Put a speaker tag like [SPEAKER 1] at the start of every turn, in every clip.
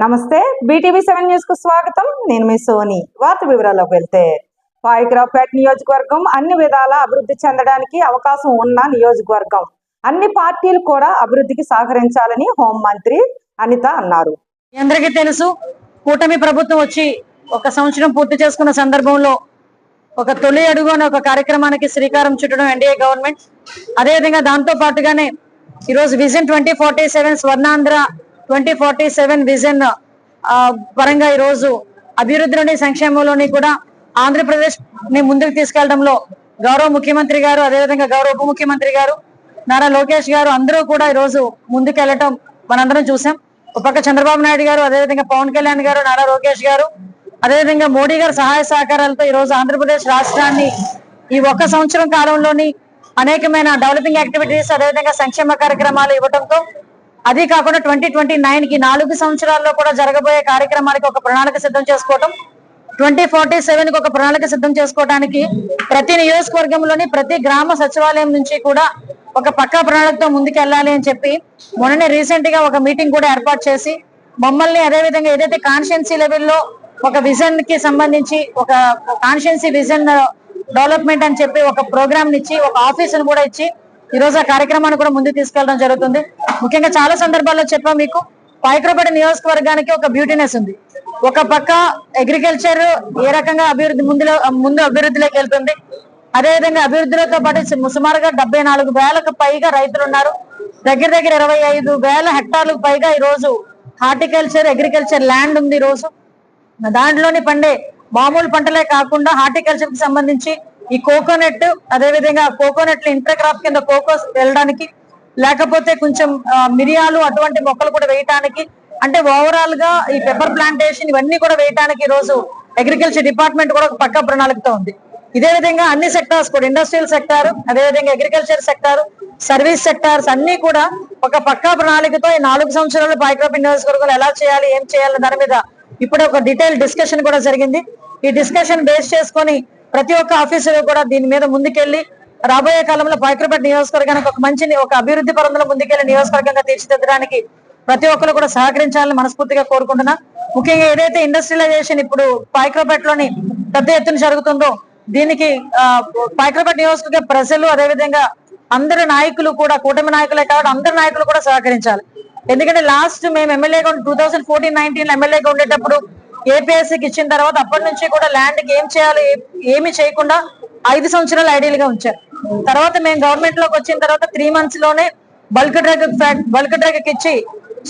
[SPEAKER 1] నమస్తే BTV seven న్యూస్కు స్వాగతం. నేను మీ సోని. వార్త వివరాల్లోకి వెళ్తే పాయికరావుపేట నియోజకవర్గం అన్ని విధాల అభివృద్ధి చెందడానికి అవకాశం ఉన్న నియోజకవర్గం. అన్ని పార్టీలు కూడా అభివృద్ధికి సహకరించాలని హోంమంత్రి అనిత అన్నారు.
[SPEAKER 2] అందరికీ తెలుసు కూటమి ప్రభుత్వం వచ్చి ఒక సంవత్సరం పూర్తి చేసుకున్న సందర్భంలో ఒక తొలి అడుగు ఒక కార్యక్రమానికి శ్రీకారం చుట్టడం ఎన్డీఏ గవర్నమెంట్. అదేవిధంగా దాంతో పాటుగానే ఈరోజు vision twenty forty seven Swarnandhra twenty forty seven vision పరంగా ఈరోజు అభివృద్ధిలోని సంక్షేమంలోని కూడా ఆంధ్రప్రదేశ్ని ముందుకు తీసుకెళ్ళడంలో గౌరవ ముఖ్యమంత్రి గారు అదేవిధంగా గౌరవ ఉప ముఖ్యమంత్రి గారు నారా లోకేష్ గారు అందరూ కూడా ఈరోజు ముందుకెళ్ళటం మనందరం చూసాం. ఒక పక్క చంద్రబాబు నాయుడు గారు అదేవిధంగా పవన్ కళ్యాణ్ గారు నారా లోకేష్ గారు అదేవిధంగా మోడీ గారు సహాయ సహకారాలతో ఈ రోజు ఆంధ్రప్రదేశ్ రాష్ట్రాన్ని ఈ ఒక్క సంవత్సరం కాలంలోని అనేకమైన డెవలపింగ్ యాక్టివిటీస్ అదేవిధంగా సంక్షేమ కార్యక్రమాలు ఇవ్వడంతో అదే కాకుండా ట్వంటీ ట్వంటీ నైన్కి నాలుగు సంవత్సరాల్లో కూడా జరగబోయే కార్యక్రమానికి ఒక ప్రణాళిక సిద్ధం చేసుకోవటం ట్వంటీ ఫార్టీ సెవెన్కి ఒక ప్రణాళిక సిద్ధం చేసుకోవడానికి ప్రతి నియోజకవర్గంలోని ప్రతి గ్రామ సచివాలయం నుంచి కూడా ఒక పక్కా ప్రణాళికతో ముందుకెళ్ళాలి అని చెప్పి మొన్ననే రీసెంట్గా ఒక మీటింగ్ కూడా ఏర్పాటు చేసి మమ్మల్ని అదే విధంగా ఏదైతే కాన్షియన్సీ లెవెల్లో ఒక విజన్కి సంబంధించి ఒక కాన్షియన్సీ విజన్ డెవలప్మెంట్ అని చెప్పి ఒక ప్రోగ్రామ్ ఇచ్చి ఒక ఆఫీసును కూడా ఇచ్చి ఈ రోజు ఆ కార్యక్రమాన్ని కూడా ముందు తీసుకెళ్ళడం జరుగుతుంది. ముఖ్యంగా చాలా సందర్భాల్లో చెప్పాం మీకు పాయకరపేట నియోజకవర్గానికి ఒక బ్యూటీనెస్ ఉంది. ఒక పక్క అగ్రికల్చర్ ఏ రకంగా అభివృద్ధి ముందులో ముందు అభివృద్ధిలోకి వెళ్తుంది. అదేవిధంగా అభివృద్ధితో పాటు సుమారుగా డెబ్బై నాలుగు వేలకు పైగా రైతులు ఉన్నారు. దగ్గర దగ్గర ఇరవై ఐదు వేల హెక్టార్లకు పైగా ఈ రోజు హార్టికల్చర్ అగ్రికల్చర్ ల్యాండ్ ఉంది ఈ రోజు. దాంట్లోని పండే మామూలు పంటలే కాకుండా హార్టికల్చర్కి సంబంధించి ఈ కోకోనట్ అదే విధంగా కోకోనట్ ఇంటర్క్రాప్ కింద కోకోస్ వెళ్ళడానికి లేకపోతే కొంచెం మిరియాలు అటువంటి మొక్కలు కూడా వేయటానికి అంటే ఓవరాల్గా ఈ పెప్పర్ ప్లాంటేషన్ ఇవన్నీ కూడా వేయటానికి ఈ రోజు అగ్రికల్చర్ డిపార్ట్మెంట్ కూడా పక్క ప్రణాళికతో ఉంది. ఇదే విధంగా అన్ని సెక్టార్స్ కూడా ఇండస్ట్రియల్ సెక్టార్ అదే విధంగా అగ్రికల్చర్ సెక్టార్ సర్వీస్ సెక్టార్స్ అన్ని కూడా ఒక పక్కా ప్రణాళికతో ఈ నాలుగు సంవత్సరాలు పాయిక్రాప్ నియోజకవర్గంలో ఎలా చేయాలి ఏం చేయాలి దాని మీద ఇప్పుడు ఒక డీటెయిల్ డిస్కషన్ కూడా జరిగింది. ఈ డిస్కషన్ బేస్ చేసుకొని ప్రతి ఒక్క ఆఫీసర్ కూడా దీని మీద ముందుకెళ్ళి రాబోయే కాలంలో పాయకరపేట నియోజకవర్గానికి ఒక మంచి ఒక అభివృద్ధి పరంలో ముందుకెళ్ళి నియోజకవర్గంగా తీర్చిదిద్దడానికి ప్రతి ఒక్కరు కూడా సహకరించాలని మనస్ఫూర్తిగా కోరుకుంటున్నా. ముఖ్యంగా ఏదైతే ఇండస్ట్రియలైజేషన్ ఇప్పుడు పాయకరపేటలోని పెద్ద ఎత్తున జరుగుతుందో దీనికి ఆ, పాయకరపేట నియోజకవర్గ ప్రజలు అదేవిధంగా అందరు నాయకులు కూడా కూటమి నాయకులే కాబట్టి అందరు నాయకులు కూడా సహకరించాలి. ఎందుకంటే లాస్ట్ మేము ఎమ్మెల్యేగా టూ థౌసండ్ ఫోర్టీన్ నైన్టీన్ ఎమ్మెల్యేగా ఉండేటప్పుడు ఏపీఎస్సీకి ఇచ్చిన తర్వాత అప్పటి నుంచి కూడా ల్యాండ్కి ఏం చేయాలి ఏమి చేయకుండా ఐదు సంవత్సరాలు ఐడియల్గా ఉంచారు. తర్వాత మేము గవర్నమెంట్లోకి వచ్చిన తర్వాత త్రీ మంత్స్లోనే బల్క్ డ్రగ్ బల్క్ డ్రగ్ ఇచ్చి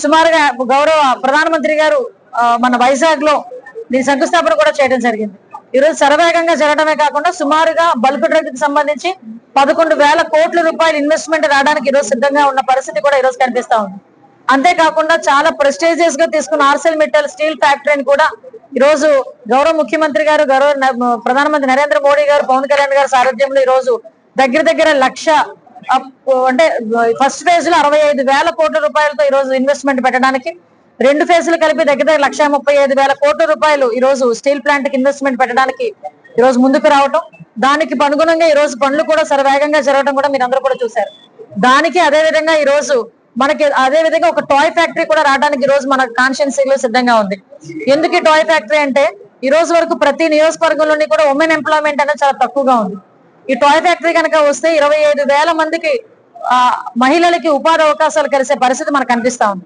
[SPEAKER 2] సుమారుగా గౌరవ ప్రధానమంత్రి గారు మన వైజాగ్లో దీని శంకుస్థాపన కూడా చేయడం జరిగింది. ఈరోజు రోజు శరవేగంగా జరగడమే కాకుండా సుమారుగా బల్క్ డ్రగ్కి సంబంధించి పదకొండు వేల కోట్ల రూపాయల ఇన్వెస్ట్మెంట్ రావడానికి ఈ రోజు సిద్ధంగా ఉన్న పరిస్థితి కూడా ఈరోజు కనిపిస్తా ఉంది. అంతేకాకుండా చాలా ప్రెస్టేజియస్గా తీసుకున్న ఆర్సెల్ మెటల్ స్టీల్ ఫ్యాక్టరీని కూడా ఈ రోజు గౌరవ ముఖ్యమంత్రి గారు గౌరవ ప్రధానమంత్రి నరేంద్ర మోడీ గారు పవన్ కళ్యాణ్ గారు సారథ్యంలో ఈ రోజు దగ్గర దగ్గర లక్ష అంటే ఫస్ట్ ఫేజ్లో అరవై ఐదు వేల కోట్ల రూపాయలతో ఈ రోజు ఇన్వెస్ట్మెంట్ పెట్టడానికి రెండు ఫేజ్లు కలిపి దగ్గర దగ్గర లక్ష ముప్పై ఐదు వేల కోట్ల రూపాయలు ఈ రోజు స్టీల్ ప్లాంట్కి ఇన్వెస్ట్మెంట్ పెట్టడానికి ఈ రోజు ముందుకు రావటం దానికి అనుగుణంగా ఈ రోజు పనులు కూడా సరవేగంగా జరగడం కూడా మీరు అందరూ కూడా చూశారు. దానికి అదే విధంగా ఈ రోజు మనకి అదే విధంగా ఒక టాయ్ ఫ్యాక్టరీ కూడా రావడానికి ఈ రోజు మన కాన్షియన్సీలో సిద్ధంగా ఉంది. ఎందుకు ఈ టాయ్ ఫ్యాక్టరీ అంటే ఈ రోజు వరకు ప్రతి నియోజకవర్గంలోని కూడా ఉమెన్ ఎంప్లాయ్మెంట్ అనేది చాలా తక్కువగా ఉంది. ఈ టాయ్ ఫ్యాక్టరీ కనుక వస్తే ఇరవై ఐదు వేల మందికి ఆ, మహిళలకి ఉపాధి అవకాశాలు కలిసే పరిస్థితి మనకు కనిపిస్తా ఉంది.